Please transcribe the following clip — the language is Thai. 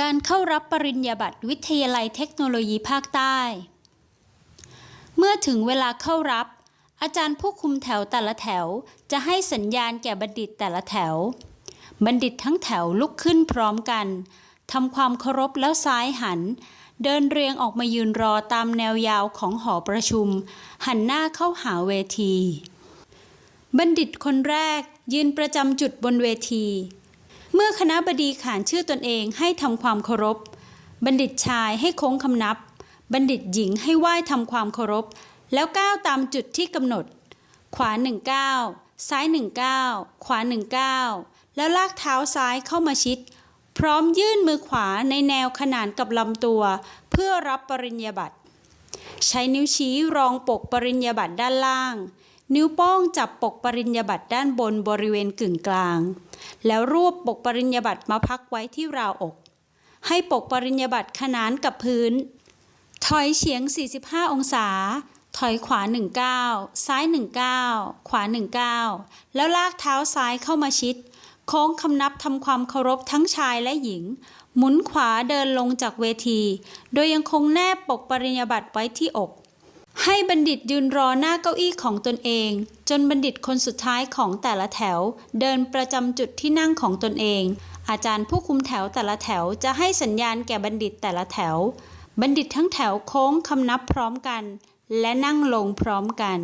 การเข้ารับปริญญาบัตรวิทยาลัยเทคโนโลยีภาคใต้ เมื่อถึงเวลาเข้ารับ อาจารย์ผู้คุมแถวแต่ละแถว จะให้สัญญาณแก่บัณฑิตแต่ละแถว บัณฑิตทั้งแถวลุกขึ้นพร้อมกันทำความเคารพแล้วซ้ายหัน เดินเรียงออกมายืนรอตามแนวยาวของหอประชุม หันหน้าเข้าหาเวที บัณฑิตคนแรกยืนประจำจุดบนเวที เมื่อคณะบดีขานชื่อตนเองให้ทำความเคารพ บัณฑิตชายให้โค้งคำนับ บัณฑิตหญิงให้ไหว้ทำความเคารพ แล้วก้าวตามจุดที่กำหนด ขวาหนึ่งก้าวซ้ายหนึ่งก้าวขวาหนึ่งก้าวแล้วลากเท้าซ้ายเข้ามาชิด พร้อมยื่นมือขวาในแนวขนานกับลำตัว เพื่อรับปริญญาบัตรใช้นิ้วชี้รองปกปริญญาบัตรด้านล่าง นิ้วโป้งจับปกปริญญาบัตรด้านบนบริเวณกึ่งกลาง แล้วรวบปกปริญญาบัตรมาพักไว้ที่ราวอก ให้ปกปริญญาบัตรขนานกับพื้น ถอยเฉียง 45 องศา ถอยขวา1ก้าวซ้าย1ก้าวขวา1ก้าวแล้วลากเท้าซ้ายเข้ามาชิด โค้งคำนับทำความเคารพทั้งชายและหญิง หมุนขวาเดินลงจากเวที โดยยังคงแนบปกปริญญาบัตรไว้ที่อก ให้บัณฑิตยืนรอหน้าเก้าอี้ของตนเอง จนบัณฑิตคนสุดท้ายของแต่ละแถว เดินประจำจุดที่นั่งของตนเอง อาจารย์ผู้คุมแถวแต่ละแถวจะให้สัญญาณแก่บัณฑิตแต่ละแถว บัณฑิตทั้งแถวโค้งคำนับพร้อมกัน และนั่งลงพร้อมกัน